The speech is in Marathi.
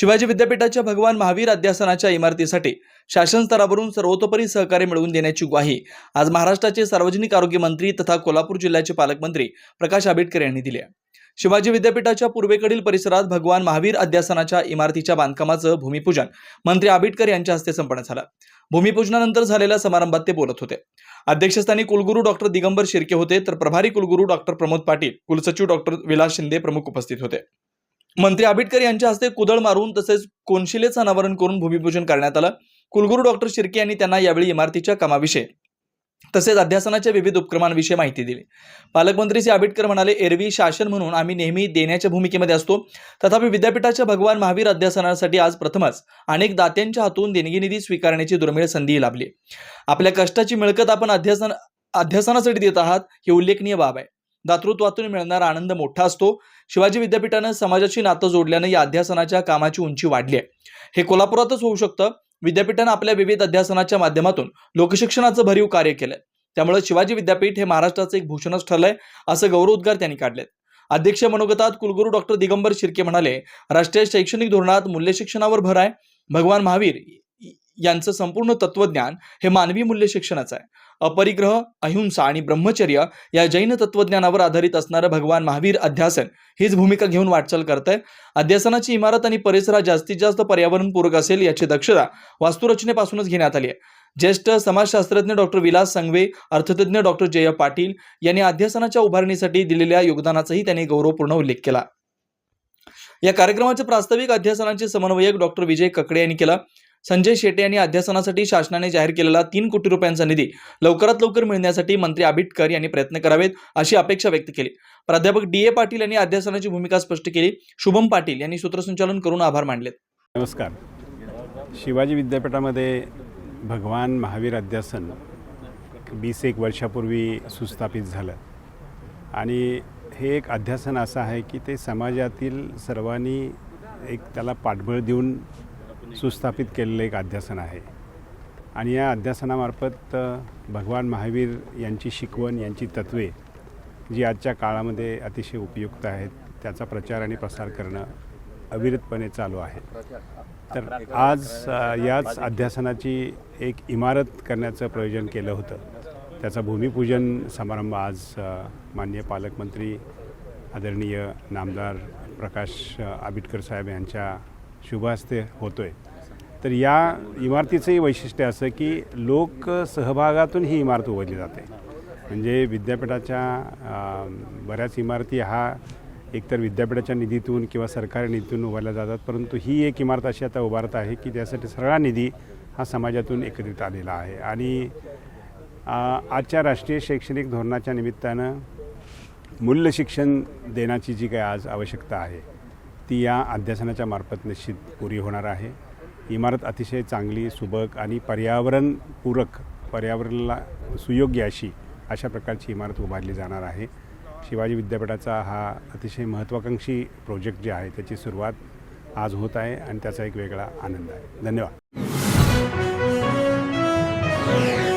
शिवाजी विद्यापीठाच्या भगवान महावीर अध्यासनाच्या इमारतीसाठी शासन स्तरावरून सर्वतोपरी सहकार्य मिळवून देण्याची ग्वाही आज महाराष्ट्राचे सार्वजनिक आरोग्य मंत्री तथा कोल्हापूर जिल्ह्याचे पालकमंत्री प्रकाश आंबेडकर यांनी दिली. आहे शिवाजी विद्यापीठाच्या पूर्वेकडील परिसरात भगवान महावीर अध्यासनाच्या इमारतीच्या बांधकामाचं भूमिपूजन मंत्री आंबेडकर यांच्या हस्ते संपन्न झालं. भूमिपूजनानंतर झालेल्या समारंभात ते बोलत होते. अध्यक्षस्थानी कुलगुरू डॉक्टर दिगंबर शिर्के होते तर प्रभारी कुलगुरू डॉक्टर प्रमोद पाटील कुलसचिव डॉक्टर विलास शिंदे प्रमुख उपस्थित होते. मंत्री आबिटकर यांच्या हस्ते कुदळ मारून तसेच कोनशिलेचं अनावरण करून भूमिपूजन करण्यात आलं. कुलगुरू डॉक्टर शिर्के यांनी त्यांना यावेळी इमारतीच्या कामाविषयी तसेच अध्यासनाच्या विविध उपक्रमांविषयी माहिती दिली. पालकमंत्री श्री आंबेडकर म्हणाले एरवी शासन म्हणून आम्ही नेहमी देण्याच्या भूमिकेमध्ये असतो. तथापि विद्यापीठाच्या भगवान महावीर अध्यासनासाठी आज प्रथमच अनेक दात्यांच्या हातून देणगी निधी स्वीकारण्याची दुर्मिळ संधी लाभली. आपल्या कष्टाची मिळकत आपण अध्यासन अध्यासनासाठी देत आहात ही उल्लेखनीय बाब आहे. दातृत्वातून मिळणारा आनंद मोठा असतो. शिवाजी विद्यापीठानं समाजाची नातं जोडल्यानं या अध्यासनाच्या कामाची उंची वाढली आहे. हे कोल्हापुरातच होऊ शकतं. विद्यापीठानं आपल्या विविध अध्यासनाच्या माध्यमातून लोकशिक्षणाचं भरीव कार्य केलंय. त्यामुळे शिवाजी विद्यापीठ हे महाराष्ट्राचं एक भूषणच ठरलंय असं गौरवोद्गार त्यांनी काढलेत. अध्यक्ष मनोगतात कुलगुरू डॉक्टर दिगंबर शिर्के म्हणाले राष्ट्रीय शैक्षणिक धोरणात मूल्य शिक्षणावर भर आहे. भगवान महावीर यांचं संपूर्ण तत्वज्ञान हे मानवी मूल्य शिक्षणाचं आहे. अपरिग्रह अहिंसा आणि ब्रह्मचर्य या जैन तत्वज्ञानावर आधारित असणारं भगवान महावीर अध्यासन हीच भूमिका घेऊन वाटचाल करत आहे अध्यासनाची इमारत आणि परिसर हा जास्तीत जास्त पर्यावरणपूरक असेल याची दक्षता वास्तुरचनेपासूनच घेण्यात आली आहे. ज्येष्ठ समाजशास्त्रज्ञ डॉक्टर विलास संघवे अर्थतज्ञ डॉक्टर जय पाटील यांनी अध्यासनाच्या उभारणीसाठी दिलेल्या योगदानाचाही त्यांनी गौरवपूर्ण उल्लेख केला. या कार्यक्रमाचे प्रास्ताविक अध्यासनाचे समन्वयक डॉक्टर विजय ककडे यांनी केला. संजय शेटे यांनी अध्यासनासाठी शासनाने जाहीर केलेला तीन कोटी रुपयांचा निधी लवकरात लवकर मिळण्यासाठी मंत्री आबिटकर यांनी प्रयत्न करावेत अशी अपेक्षा व्यक्त केली. प्राध्यापक डी ए पाटील यांनी अध्यासनाची भूमिका स्पष्ट केली. शुभम पाटील यांनी सूत्रसंचालन करून आभार मानले नमस्कार. शिवाजी विद्यापीठामध्ये भगवान महावीर अध्यासन वीस एक वर्षापूर्वी सुस्थापित झालं. आणि हे एक अध्यासन असं आहे की ते समाजातील सर्वांनी एक त्याला पाठबळ देऊन सुस्थापित केलेलं एक अध्यासन आहे. आणि या अध्यासनामार्फत भगवान महावीर यांची शिकवण यांची तत्त्वे जी आजच्या काळामध्ये अतिशय उपयुक्त आहेत त्याचा प्रचार आणि प्रसार करणं अविरतपणे चालू आहे. तर आज याच अध्यासनाची एक इमारत करण्याचं प्रयोजन केलं होतं. त्याचा भूमिपूजन समारंभ आज माननीय पालकमंत्री आदरणीय नामदार प्रकाश आबिटकर आंबेडकर साहेब यांच्या शुभास्ते होतो आहे तर या इमारतीचंही वैशिष्ट्य असं की लोक सहभागातून ही इमारत उभारली जाते. म्हणजे विद्यापीठाच्या बऱ्याच इमारती हा एकतर विद्यापीठाच्या निधीतून किंवा सरकारी निधीतून उभारल्या जातात परंतु ही एक इमारत अशी आता उभारत आहे की त्यासाठी सगळा निधी हा समाजातून एकत्रित आलेला आहे. आणि आजच्या राष्ट्रीय शैक्षणिक धोरणाच्या निमित्तानं मूल्य शिक्षण देण्याची जी काही आज आवश्यकता आहे ती या अध्यासनाच्या मार्फत निश्चित पुरी होणार आहे. इमारत अतिशय चांगली सुबक आणि पर्यावरणपूरक पर्यावरणाला सुयोग्य अशी अशा प्रकारची इमारत उभारली जाणार आहे. शिवाजी विद्यापीठाचा हा अतिशय महत्त्वाकांक्षी प्रोजेक्ट जे आहे त्याची सुरुवात आज होत आहे आणि त्याचा एक वेगळा आनंद आहे. धन्यवाद.